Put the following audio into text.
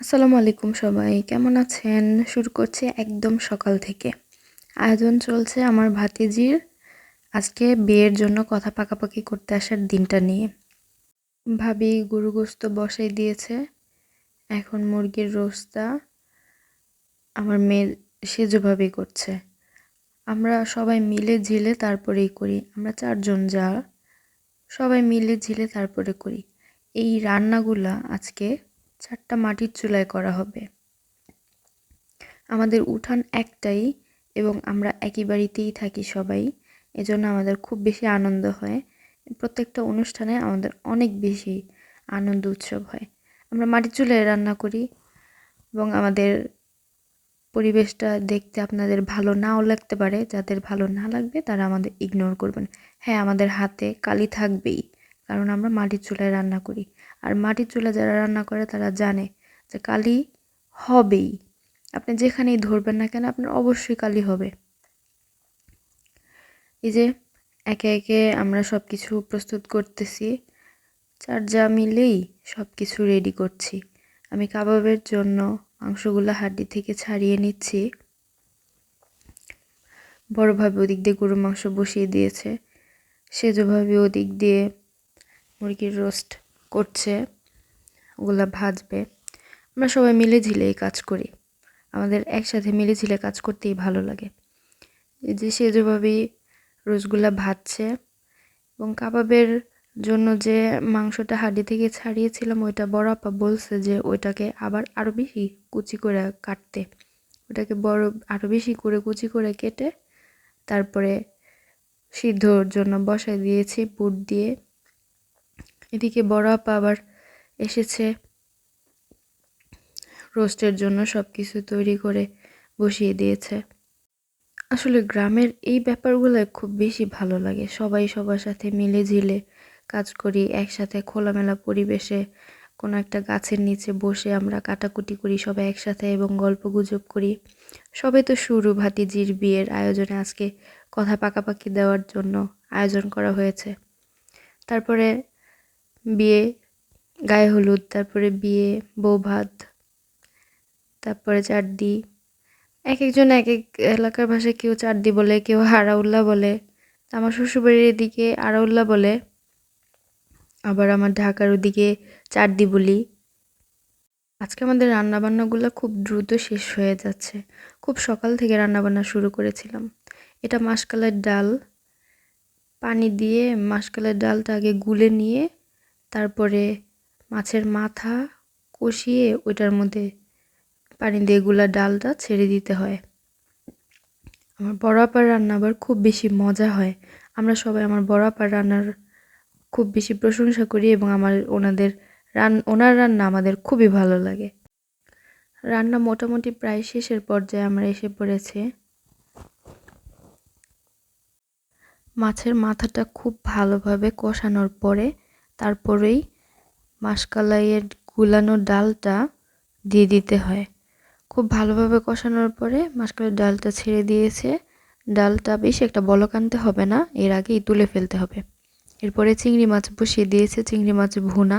আসসালামু আলাইকুম সবাই, কেমন আছেন? শুরু করছি একদম সকাল থেকে। আয়োজন চলছে আমার ভাতিজির আজকে বিয়ের জন্য কথা পাকাপাকি করতে আসার দিনটা নিয়ে। ভাবি গরু গোস্ত বসাই দিয়েছে, এখন মুরগির রোস্তা আমার মেয়ে সেজোভাবেই করছে। আমরা সবাই মিলে ঝিলে তারপরেই করি, আমরা চারজন যা সবাই মিলে ঝিলে তারপরে করি। এই রান্নাগুলা আজকে চারটা মাটির চুলায় করা হবে। আমাদের উঠান একটাই এবং আমরা একই বাড়িতেই থাকি সবাই। এজন্য আমাদের খুব বেশি আনন্দ হয়। প্রত্যেকটা অনুষ্ঠানে আমাদের অনেক বেশি আনন্দ উৎসব হয়। আমরা মাটির চুলায় রান্না করি এবং আমাদের পরিবেশটা দেখতে আপনাদের ভালো নাও লাগতে পারে। যাদের ভালো না লাগবে তারা আমাদের ইগনোর করবেন। হ্যাঁ আমাদের হাতে কালি থাকবেই। কারণ আমরা মাটির চুলায় রান্না করি। আর মাটির চুলা যারা রান্না করে তারা জানে যে কালি হবেই। আপনি যেখানেই ধরবেন না কেন, আপনার অবশ্যই কালি হবে। এই যে একে একে আমরা সব কিছু প্রস্তুত করতেছি, চার যা মিলেই সব কিছু রেডি করছি। আমি কাবাবের জন্য মাংসগুলো হাড্ডি থেকে ছাড়িয়ে নিচ্ছি। বড়োভাবে ওদিক দিয়ে গরুর মাংস বসিয়ে দিয়েছে। সেজোভাবে ওদিক দিয়ে মুরগির রোস্ট করছে, ওগুলা ভাজবে। আমরা সবাই মিলে ঝিলে এই কাজ করি। আমাদের একসাথে মিলে ঝিলে কাজ করতেই ভালো লাগে। এই যে সে যেভাবেই রোজগুলা ভাজছে এবং কাবাবের জন্য যে মাংসটা হাড্ডি থেকে ছাড়িয়েছিলাম, ওইটা বড় আপা বলছে যে ওইটাকে আবার আরও বেশি কুচি করে কাটতে। ওটাকে বড় আরও বেশি করে কুচি করে কেটে তারপরে সিদ্ধর জন্য বসায় দিয়েছি, বুট দিয়ে। এদিকে বড় আপা আবার এসেছে। রোস্টের জন্য সব কিছু তৈরি করে বসিয়ে দিয়েছে। আসলে গ্রামের এই ব্যাপারগুলো খুব বেশি ভালো লাগে। সবাই সবার সাথে মিলে ঝিলে কাজ করি, একসাথে খোলামেলা পরিবেশে কোনো একটা গাছের নিচে বসে আমরা কাটাকুটি করি, সবাই একসাথে এবং গল্প গুজব করি। সবাই তো শুরু ভাতিজির বিয়ের আয়োজনে আজকে কথা পাকাপাকি দেওয়ার জন্য আয়োজন করা হয়েছে। তারপরে বিয়ে, গায়ে হলুদ, তারপরে বিয়ে, বউ ভাত, তারপরে চারদি এক একজন এক এক এলাকার ভাষায় কেউ চারদি বলে, কেউ হারাউল্লা বলে, আমার শ্বশুরবাড়ির এদিকে আরাউল্লা বলে, আবার আমার ঢাকার ওদিকে চারদি বলি। আজকে আমাদের রান্নাবান্নাগুলো খুব দ্রুত শেষ হয়ে যাচ্ছে। খুব সকাল থেকে রান্নাবান্না শুরু করেছিলাম। এটা মাসকালের ডাল। পানি দিয়ে মাসকালের ডালটা আগে গুলে নিয়ে তারপরে মাছের মাথা কষিয়ে ওইটার মধ্যে পানি দিয়ে গুলা ডালটা ছেড়ে দিতে হয়। আমার বড় আপার রান্না আবার খুব বেশি মজা হয়। আমরা সবাই আমার বড় আপার রান্নার খুব বেশি প্রশংসা করি এবং আমার ওনাদের রান, ওনার রান্না আমাদের খুবই ভালো লাগে। রান্না মোটামুটি প্রায় শেষের পর্যায়ে আমরা এসে পড়েছে। মাছের মাথাটা খুব ভালোভাবে কষানোর পরে তারপরেই মাসকালাইয়ের গুলানো ডালটা দিয়ে দিতে হয়। খুব ভালোভাবে কষানোর পরে মাসকালের ডালটা ছেড়ে দিয়েছে। ডালটা বেশি একটা বলক আনতে হবে না, এর আগেই তুলে ফেলতে হবে। এরপরে চিংড়ি মাছ বসিয়ে দিয়েছে, চিংড়ি মাছ ভুনা।